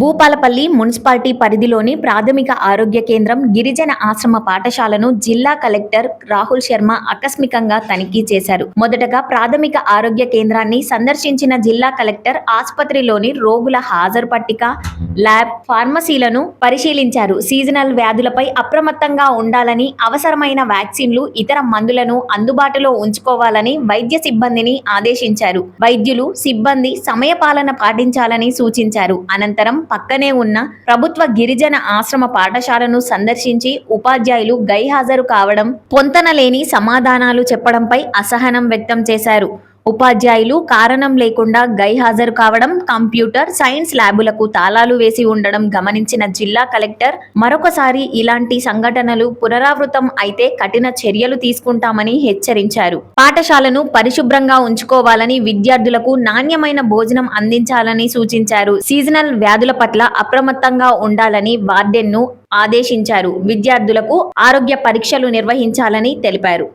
Bhupalpally municipality పరిధిలోని ప్రాథమిక ఆరోగ్య కేంద్రం గిరిజన ఆశ్రమ పాఠశాలను జిల్లా కలెక్టర్ రాహుల్ శర్మ ఆకస్మికంగా తనిఖీ చేశారు. మొదటగా ప్రాథమిక ఆరోగ్య కేంద్రాన్ని సందర్శించిన జిల్లా కలెక్టర్ ఆసుపత్రిలోని రోగుల హాజరు పట్టిక ల్యాబ్ ఫార్మసీలను పరిశీలించారు. సీజనల్ వ్యాధులపై అప్రమత్తంగా ఉండాలని అవసరమైన వ్యాక్సిన్లు ఇతర మందులను అందుబాటులో ఉంచుకోవాలని వైద్య సిబ్బందిని ఆదేశించారు. వైద్యులు సిబ్బంది సమయపాలన పాటించాలని సూచించారు. అనంతరం పక్కనే ఉన్న ప్రభుత్వ గిరిజన ఆశ్రమ పాఠశాలను సందర్శించి ఉపాధ్యాయులు గైహాజరు కావడం పొంతనలేని సమాధానాలు చెప్పడంపై అసహనం వ్యక్తం చేశారు. ఉపాధ్యాయులు కారణం లేకుండా గైహాజరు కావడం కంప్యూటర్ సైన్స్ ల్యాబులకు తాళాలు వేసి ఉండడం గమనించిన జిల్లా కలెక్టర్ మరొకసారి ఇలాంటి సంఘటనలు పునరావృతం అయితే కఠిన చర్యలు తీసుకుంటామని హెచ్చరించారు. పాఠశాలను పరిశుభ్రంగా ఉంచుకోవాలని విద్యార్థులకు నాణ్యమైన భోజనం అందించాలని సూచించారు. సీజనల్ వ్యాధుల పట్ల అప్రమత్తంగా ఉండాలని వార్డెన్ను ఆదేశించారు. విద్యార్థులకు ఆరోగ్య పరీక్షలు నిర్వహించాలని తెలిపారు.